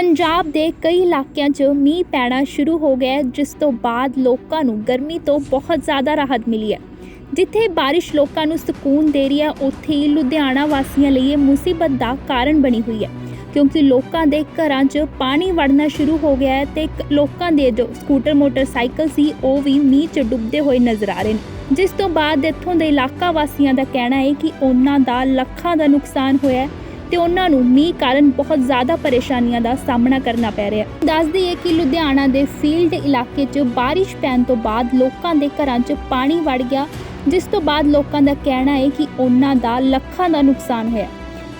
ਪੰਜਾਬ ਦੇ ਕਈ ਇਲਾਕਿਆਂ 'ਚ ਮੀਂਹ ਪੈਣਾ ਸ਼ੁਰੂ ਹੋ ਗਿਆ ਜਿਸ ਤੋਂ ਬਾਅਦ ਲੋਕਾਂ ਨੂੰ ਗਰਮੀ ਤੋਂ ਬਹੁਤ ਜ਼ਿਆਦਾ ਰਾਹਤ ਮਿਲੀ ਹੈ। ਜਿੱਥੇ ਬਾਰਿਸ਼ ਲੋਕਾਂ ਨੂੰ ਸਕੂਨ ਦੇ ਰਹੀ ਹੈ, ਉੱਥੇ ਹੀ ਲੁਧਿਆਣਾ ਵਾਸੀਆਂ ਲਈ ਇਹ ਮੁਸੀਬਤ ਦਾ ਕਾਰਨ ਬਣੀ ਹੋਈ ਹੈ। ਕਿਉਂਕਿ ਲੋਕਾਂ ਦੇ ਘਰਾਂ 'ਚ ਪਾਣੀ ਵੜਨਾ ਸ਼ੁਰੂ ਹੋ ਗਿਆ ਹੈ ਤੇ ਕ- ਲੋਕਾਂ ਦੇ ਜੋ ਸਕੂਟਰ, ਮੋਟਰਸਾਈਕਲ ਸੀ, ਉਹ ਵੀ ਮੀਂਹ 'ਚ ਡੁੱਬਦੇ ਹੋਏ ਨਜ਼ਰ ਆ ਰਹੇ ਨੇ। ਜਿਸ ਤੋਂ ਬਾਅਦ ਇੱਥੋਂ ਦੇ ਇਲਾਕਾ ਵਾਸੀਆਂ ਦਾ ਕਹਿਣਾ ਹੈ ਕਿ ਉਹਨਾਂ ਦਾ ਲੱਖਾਂ ਦਾ ਨੁਕਸਾਨ ਹੋਇਆ ਹੈ। ਤੇ ਉਹਨਾਂ ਨੂੰ ਮੀਂਹ ਕਾਰਨ ਬਹੁਤ ਜ਼ਿਆਦਾ ਪਰੇਸ਼ਾਨੀਆਂ ਦਾ ਸਾਹਮਣਾ ਕਰਨਾ ਪੈ ਰਿਹਾ ਹੈ। ਦੱਸ ਦਈਏ ਕਿ ਲੁਧਿਆਣਾ ਦੇ ਫੀਲਡ ਇਲਾਕੇ 'ਚ ਬਾਰਿਸ਼ ਪੈਣ ਤੋਂ ਬਾਅਦ ਲੋਕਾਂ ਦੇ ਘਰਾਂ 'ਚ ਪਾਣੀ ਵੜ ਗਿਆ, ਜਿਸ ਤੋਂ ਬਾਅਦ ਲੋਕਾਂ ਦਾ ਕਹਿਣਾ ਹੈ ਕਿ ਉਹਨਾਂ ਦਾ ਲੱਖਾਂ ਦਾ ਨੁਕਸਾਨ ਹੋਇਆ।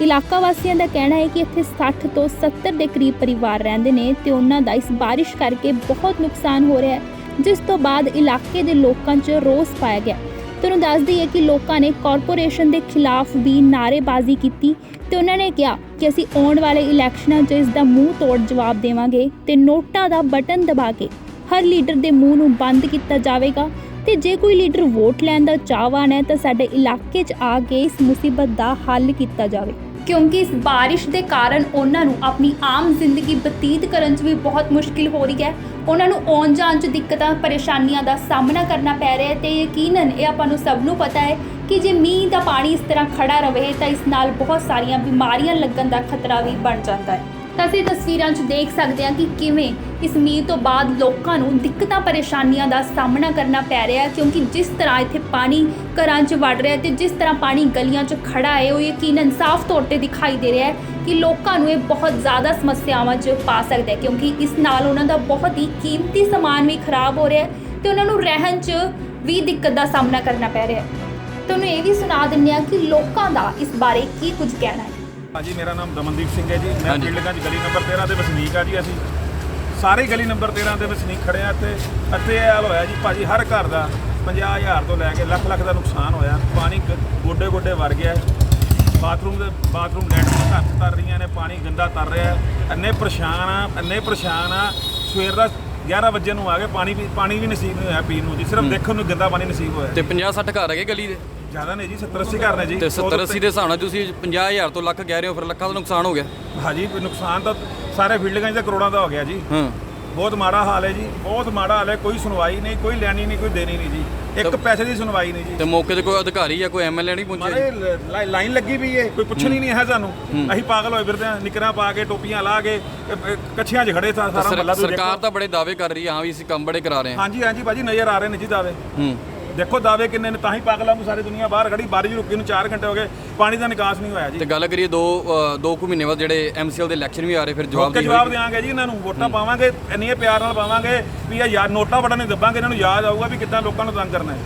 ਇਲਾਕਾ ਵਾਸੀਆਂ ਦਾ ਕਹਿਣਾ ਹੈ ਕਿ ਇੱਥੇ 60 ਤੋਂ 70 ਦੇ ਕਰੀਬ ਪਰਿਵਾਰ ਰਹਿੰਦੇ ਨੇ ਤੇ ਉਹਨਾਂ ਦਾ ਇਸ ਬਾਰਿਸ਼ ਕਰਕੇ ਬਹੁਤ ਨੁਕਸਾਨ ਹੋ ਰਿਹਾ ਹੈ, ਜਿਸ ਤੋਂ ਬਾਅਦ ਇਲਾਕੇ ਦੇ ਲੋਕਾਂ 'ਚ ਰੋਸ ਪਾਇਆ ਗਿਆ। ਤੁਹਾਨੂੰ ਦੱਸ ਦਈਏ ਕਿ ਲੋਕਾਂ ਨੇ ਕਾਰਪੋਰੇਸ਼ਨ ਦੇ ਖਿਲਾਫ ਵੀ ਨਾਅਰੇਬਾਜ਼ੀ ਕੀਤੀ ਤੇ ਉਹਨਾਂ ਨੇ ਕਿਹਾ ਕਿ ਅਸੀਂ ਆਉਣ ਵਾਲੇ ਇਲੈਕਸ਼ਨਾਂ 'ਚ ਇਸ ਦਾ ਮੂੰਹ ਤੋੜ ਜਵਾਬ ਦੇਵਾਂਗੇ ਤੇ ਨੋਟਾਂ ਦਾ ਬਟਨ ਦਬਾ ਕੇ ਹਰ ਲੀਡਰ ਦੇ ਮੂੰਹ ਨੂੰ ਬੰਦ ਕੀਤਾ ਜਾਵੇਗਾ ਤੇ ਜੇ ਕੋਈ ਲੀਡਰ ਵੋਟ ਲੈਣ ਦਾ ਚਾਹਵਾਨ ਹੈ ਤਾਂ ਸਾਡੇ ਇਲਾਕੇ 'ਚ ਆ ਕੇ ਇਸ ਮੁਸੀਬਤ ਦਾ ਹੱਲ ਕੀਤਾ ਜਾਵੇ। ਕਿਉਂਕਿ ਇਸ ਬਾਰਿਸ਼ ਦੇ ਕਾਰਨ ਉਹਨਾਂ ਨੂੰ ਆਪਣੀ ਆਮ ਜ਼ਿੰਦਗੀ ਬਤੀਤ ਕਰਨ 'ਚ ਵੀ ਬਹੁਤ ਮੁਸ਼ਕਿਲ ਹੋ ਰਹੀ ਹੈ। ਉਹਨਾਂ ਨੂੰ ਆਉਣ ਜਾਣ 'ਚ ਦਿੱਕਤਾਂ, ਪਰੇਸ਼ਾਨੀਆਂ ਦਾ ਸਾਹਮਣਾ ਕਰਨਾ ਪੈ ਰਿਹਾ ਹੈ ਤੇ ਯਕੀਨਨ ਇਹ ਆਪਾਂ ਨੂੰ ਸਭ ਨੂੰ ਪਤਾ ਹੈ ਕਿ ਜੇ ਮੀਂਹ ਦਾ ਪਾਣੀ ਇਸ ਤਰ੍ਹਾਂ ਖੜਾ ਰਹੇ ਤਾਂ ਇਸ ਨਾਲ ਬਹੁਤ ਸਾਰੀਆਂ ਬਿਮਾਰੀਆਂ ਲੱਗਣ ਦਾ ਖਤਰਾ ਵੀ ਬਣ ਜਾਂਦਾ ਹੈ। ਤਾਂ ਅਸੀਂ ਤਸਵੀਰਾਂ 'ਚ ਦੇਖ ਸਕਦੇ ਹਾਂ ਕਿ ਕਿਵੇਂ ਇਸ ਮੀਂਹ ਤੋਂ ਬਾਅਦ ਲੋਕਾਂ ਨੂੰ ਦਿੱਕਤਾਂ, ਪਰੇਸ਼ਾਨੀਆਂ ਦਾ ਸਾਹਮਣਾ ਕਰਨਾ ਪੈ ਰਿਹਾ ਹੈ। ਕਿਉਂਕਿ ਜਿਸ ਤਰ੍ਹਾਂ ਇੱਥੇ ਪਾਣੀ ਘਰਾਂ 'ਚ ਵੜ ਰਿਹਾ ਹੈ ਤੇ ਜਿਸ ਤਰ੍ਹਾਂ ਪਾਣੀ ਗਲੀਆਂ 'ਚ ਖੜਾ ਹੈ, ਉਹ ਯਕੀਨਨ ਸਾਫ਼ ਤੌਰ ਤੇ ਦਿਖਾਈ ਦੇ ਰਿਹਾ ਹੈ ਕਿ ਲੋਕਾਂ ਨੂੰ ਇਹ ਬਹੁਤ ਜ਼ਿਆਦਾ ਸਮੱਸਿਆਵਾਂ 'ਚ ਪਾ ਸਕਦਾ ਹੈ। ਕਿਉਂਕਿ ਇਸ ਨਾਲ ਉਹਨਾਂ ਦਾ ਬਹੁਤ ਹੀ ਕੀਮਤੀ ਸਮਾਨ ਵੀ ਖਰਾਬ ਹੋ ਰਿਹਾ ਹੈ ਤੇ ਉਹਨਾਂ ਨੂੰ ਰਹਿਣ 'ਚ ਵੀ ਦਿੱਕਤ ਦਾ ਸਾਹਮਣਾ ਕਰਨਾ ਪੈ ਰਿਹਾ ਹੈ। ਤੁਹਾਨੂੰ ਇਹ ਵੀ ਸੁਣਾ ਦਿੰਦੇ ਹਾਂ ਕਿ ਲੋਕਾਂ ਦਾ ਇਸ ਬਾਰੇ ਕੀ ਕੁਝ ਕਹਿਣਾ ਹੈ। ਹਾਂਜੀ ਮੇਰਾ ਨਾਮ ਦਮਨਦੀਪ ਸਿੰਘ ਹੈ ਜੀ। ਮੈਂ ਹਾਂਜੀ। ਫੀਲਡਗੰਜ ਗਲੀ ਨੰਬਰ 13 ਦੇ ਵਸਨੀਕ ਆ ਜੀ ਅਸੀਂ। ਸਾਰੇ ਗਲੀ ਨੰਬਰ 13 ਦੇ ਵਸਨੀਕ ਖੜੇ ਆ ਇੱਥੇ। ਇੱਥੇ ਇਹ ਹਾਲ ਹੋਇਆ ਜੀ ਭਾਜੀ ਹਰ ਘਰ ਦਾ 50000 ਤੋਂ ਲੈ ਕੇ ਲੱਖ ਲੱਖ ਦਾ ਨੁਕਸਾਨ ਹੋਇਆ। ਪਾਣੀ ਗੋਡੇ ਗੋਡੇ ਵਰ ਗਿਆ ਹੈ। ਬਾਥਰੂਮ ਦੇ ਬਾਥਰੂਮ ਲੈਟਰ ਹੱਥ ਤਰ ਰਹੀਆਂ ਨੇ ਪਾਣੀ ਗੰਦਾ ਤਰ ਰਿਹਾ ਹੈ। ਇੰਨੇ ਪਰੇਸ਼ਾਨ ਆ ਇੰਨੇ ਪਰੇਸ਼ਾਨ ਆ। ਸਵੇਰ ਦਾ 11 ਵਜੇ ਨੂੰ ਆ ਗਏ ਪਾਣੀ ਵੀ ਪਾਣੀ ਵੀ ਨਸੀਬ ਨਹੀਂ ਹੋਇਆ ਪੀਣ ਨੂੰ ਜੀ। ਸਿਰਫ ਦੇਖਣ ਨੂੰ ਗੰਦਾ ਪਾਣੀ ਨਸੀਬ ਹੋਇਆ। ਤੇ 50 60 ਘਰ ਹੈਗੇ ਗਲੀ ਦੇ? ਜ਼ਿਆਦਾ ਨਹੀਂ ਜੀ 70 80 ਘਰ ਨੇ ਜੀ। ਤੇ ਸੌ 70 ਤੋਂ 80 ਦੇ ਹਿਸਾਬ ਨਾਲ ਤੁਸੀਂ 50000 ਤੋਂ ਲੱਖ ਕਹਿ ਰਹੇ ਹੋ ਫਿਰ ਲੱਖਾਂ ਦਾ ਨੁਕਸਾਨ ਹੋ ਗਿਆ। ਹਾਂਜੀ ਨੁਕਸਾਨ ਤਾਂ ਸਾਰੇ ਫੀਲਡਗੰਜ ਦੇ ਕਰੋੜਾਂ ਦਾ ਹੋ ਗਿਆ ਜੀ। ਹਾਂ। ਬਹੁਤ ਮਾੜਾ ਹਾਲ ਹੈ ਜੀ ਬਹੁਤ ਮਾੜਾ ਹਾਲ ਹੈ ਕੋਈ ਸੁਣਵਾਈ ਨਹੀਂ ਕੋਈ ਲੈਣੀ ਨਹੀਂ ਕੋਈ ਦੇਣੀ ਨਹੀਂ ਜੀ। ਇੱਕ ਪੈਸੇ ਦੀ ਸੁਣਵਾਈ ਨਹੀਂ ਜੀ। ਤੇ ਮੌਕੇ ਤੇ ਕੋਈ ਅਧਿਕਾਰੀ ਜਾਂ ਕੋਈ ਐਮਐਲਏ ਨਹੀਂ ਪਹੁੰਚਿਆ ਲਾਈਨ ਲੱਗੀ ਵੀ ਹੈ ਕੋਈ ਪੁੱਛਣ ਹੀ। ਨਹੀਂ ਹੈ ਸਾਨੂੰ। ਅਸੀਂ ਪਾਗਲ ਹੋਏ ਫਿਰਦੇ ਆ ਨਿਕਰਾਂ ਪਾ ਕੇ ਟੋਪੀਆਂ ਲਾ ਕੇ ਕੱਛੀਆਂ 'ਚ ਖੜੇ ਸਾਰਾ ਮੱਲਾ ਸਰਕਾਰ ਤਾਂ ਬੜੇ ਦਾਅਵੇ ਕਰ ਰਹੀ ਹੈ ਹਾਂ ਵੀ ਅਸੀਂ ਕੰਮ ਬੜੇ ਕਰਾ ਰਹੇ ਹਾਂ। ਹਾਂਜੀ ਹਾਂਜੀ ਭਾਜੀ ਨਜ਼ਰ ਆ ਰਹੇ ਨੇ ਜੀ ਦਾਵੇ ਹੂੰ। ਦੇਖੋ ਦਾਵੇ ਕਿੰਨੇ ਨੇ ਤਾਂ ਹੀ ਪਾਗਲਾਂ ਨੂੰ ਸਾਰੀ ਦੁਨੀਆ ਬਾਹਰ ਖੜੀ ਬਾਰਿਸ਼ ਰੁਕੀ ਨੂੰ 4 ਘੰਟੇ ਹੋ ਗਏ ਪਾਣੀ ਦਾ ਨਿਕਾਸ ਨਹੀਂ ਹੋਇਆ ਜੀ। ਤੇ ਗੱਲ ਕਰੀਏ ਦੋ ਅ, ਦੋ ਕੁ ਮਹੀਨੇ ਬਾਅਦ ਜਿਹੜੇ ਐਮਸੀਐਲ ਦੇ ਇਲੈਕਸ਼ਨ ਵੀ ਆ ਰਹੇ ਫਿਰ ਜਵਾਬ ਦੀ ਜਵਾਬ ਦੇਵਾਂਗੇ ਜੀ ਇਹਨਾਂ ਨੂੰ ਵੋਟਾਂ ਪਾਵਾਂਗੇ ਇੰਨੇ ਪਿਆਰ ਨਾਲ ਪਾਵਾਂਗੇ ਵੀ ਇਹ ਯਾਰ ਨੋਟਾਂ ਵੜਨ ਨਹੀਂ ਦੱਬਾਂਗੇ ਇਹਨਾਂ ਨੂੰ ਯਾਦ ਆਊਗਾ ਵੀ ਕਿੱਦਾਂ ਲੋਕਾਂ ਨੂੰ ਤੰਗ ਕਰਨਾ ਹੈ।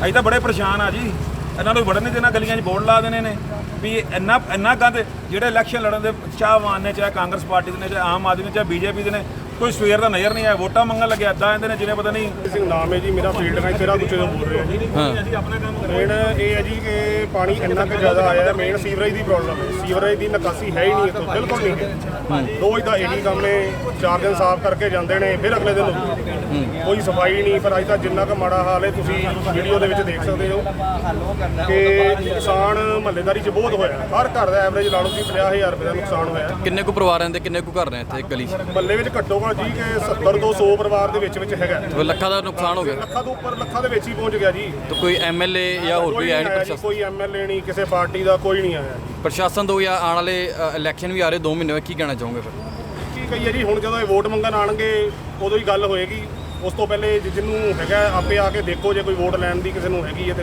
ਅਸੀਂ ਤਾਂ ਬੜੇ ਪਰੇਸ਼ਾਨ ਆ ਜੀ ਇਹਨਾਂ ਨੂੰ ਵੜਨ ਨਹੀਂ ਦੇਣਾ ਗਲੀਆਂ 'ਚ ਬੋਰਡ ਲਾ ਦੇਣੇ ਨੇ ਵੀ ਇੰਨਾ ਇੰਨਾ ਗੰਦ ਜਿਹੜੇ ਇਲੈਕਸ਼ਨ ਲੜਨ ਦੇ ਚਾਹਵਾਨ ਨੇ ਚਾਹੇ ਕਾਂਗਰਸ ਪਾਰਟੀ ਦੇ ਨੇ ਚਾਹੇ ਆਮ ਆਦਮੀ ਨੇ ਚਾਹੇ ਬੀਜੇਪੀ ਦੇ ਨੇ ਕੋਈ ਸਵੇਰ ਦਾ ਨਜ਼ਰ ਨਹੀਂ ਆਇਆ ਵੋਟਾਂ ਮੰਗਣ ਲੱਗੇ ਏਦਾਂ ਇਹਦੇ ਨੇ ਜਿਵੇਂ ਪਤਾ ਨਹੀਂ। ਸਿੰਘ ਨਾਮ ਹੈ ਜੀ ਮੇਰਾ ਫੀਲਡ ਗਾਈ ਤੇਰਾ ਦੂਜੇ ਤੋਂ ਬੋਲ ਰਿਹਾ ਜੀ। ਅਸੀਂ ਆਪਣਾ ਕੰਮ ਮੇਨ ਇਹ ਹੈ ਜੀ ਕਿ ਪਾਣੀ ਇੰਨਾ ਕੁ ਜ਼ਿਆਦਾ ਆਇਆ ਹੈ ਮੇਨ ਸੀਵਰੇਜ ਦੀ ਪ੍ਰੋਬਲਮ ਹੈ। ਸੀਵਰੇਜ ਦੀ ਨਿਕਾਸੀ ਹੈ ਹੀ ਨਹੀਂ ਇੱਥੋਂ ਬਿਲਕੁਲ ਨਹੀਂ ਹੈ। ਰੋਜ਼ ਦਾ ਇਹੀ ਕੰਮ ਹੈ ਚਾਰ ਦਿਨ ਸਾਫ਼ ਕਰਕੇ ਜਾਂਦੇ ਨੇ ਫਿਰ ਅਗਲੇ ਦਿਨ ਕੋਈ ਸਫ਼ਾਈ ਨਹੀਂ ਪਰ ਅੱਜ ਤਾਂ ਜਿੰਨਾ ਕੁ ਮਾੜਾ ਹਾਲ ਹੈ ਤੁਸੀਂ ਵੀਡੀਓ ਦੇ ਵਿੱਚ ਦੇਖ ਸਕਦੇ ਹੋ ਕਿ ਨੁਕਸਾਨ ਮਹੱਲੇਦਾਰੀ 'ਚ ਬਹੁਤ ਹੋਇਆ। ਹਰ ਘਰ ਦਾ ਐਵਰੇਜ ਲਾ ਲਓ ਤੁਸੀਂ 50000 ਰੁਪਏ ਦਾ ਨੁਕਸਾਨ ਹੋਇਆ। ਕਿੰਨੇ ਕੁ ਪਰਿਵਾਰ ਰਹਿੰਦੇ ਕਿੰਨੇ ਕੁ ਘਰ ਨੇ ਇੱਥੇ ਗਲੀ 'ਚ? ਮਹੱਲੇ ਵਿੱਚ ਘੱਟੋ ਘੱਟ ਜੀ ਕਿ 70 ਤੋਂ 100 ਪਰਿਵਾਰ ਦੇ ਵਿੱਚ ਵਿੱਚ ਹੈਗਾ। ਫਿਰ ਲੱਖਾਂ ਦਾ ਨੁਕਸਾਨ ਹੋ ਗਿਆ। ਲੱਖਾਂ ਤੋਂ ਉੱਪਰ ਲੱਖਾਂ ਦੇ ਵਿੱਚ ਹੀ ਪਹੁੰਚ ਗਿਆ ਜੀ। ਤੇ ਕੋਈ ਐਮਐਲਏ ਜਾਂ ਹੋਰ ਕੋਈ ਐਡ ਆਇਆ ਜੀ, ਪ੍ਰਸ਼ਾਸਨ? ਕੋਈ ਐਮਐਲਏ ਨਹੀਂ ਕਿਸੇ ਪਾਰਟੀ ਦਾ ਕੋਈ ਨਹੀਂ ਆਇਆ ਜੀ। ਪ੍ਰਸ਼ਾਸਨ ਤੋਂ ਜਾਂ ਆਉਣ ਵਾਲੇ ਇਲੈਕਸ਼ਨ ਵੀ ਆ ਰਹੇ 2 ਮਹੀਨੇ ਬਾਅਦ ਕੀ ਕਹਿਣਾ ਚਾਹੋਗੇ ਫਿਰ? ਕੀ ਕਹੀਏ ਜੀ ਹੁਣ ਜਦੋਂ ਇਹ ਵੋਟ ਮੰਗਣ ਆਣਗੇ ਉਦੋਂ ਹੀ ਗੱਲ ਹੋਏਗੀ। ਉਸ ਤੋਂ ਪਹਿਲੇ ਜਿ- ਜਿਹਨੂੰ ਹੈਗਾ ਆਪੇ ਆ ਕੇ ਦੇਖੋ ਜੇ ਕੋਈ ਵੋਟ ਲੈਣ ਦੀ ਕਿਸੇ ਨੂੰ ਹੈਗੀ ਹੈ ਤੇ।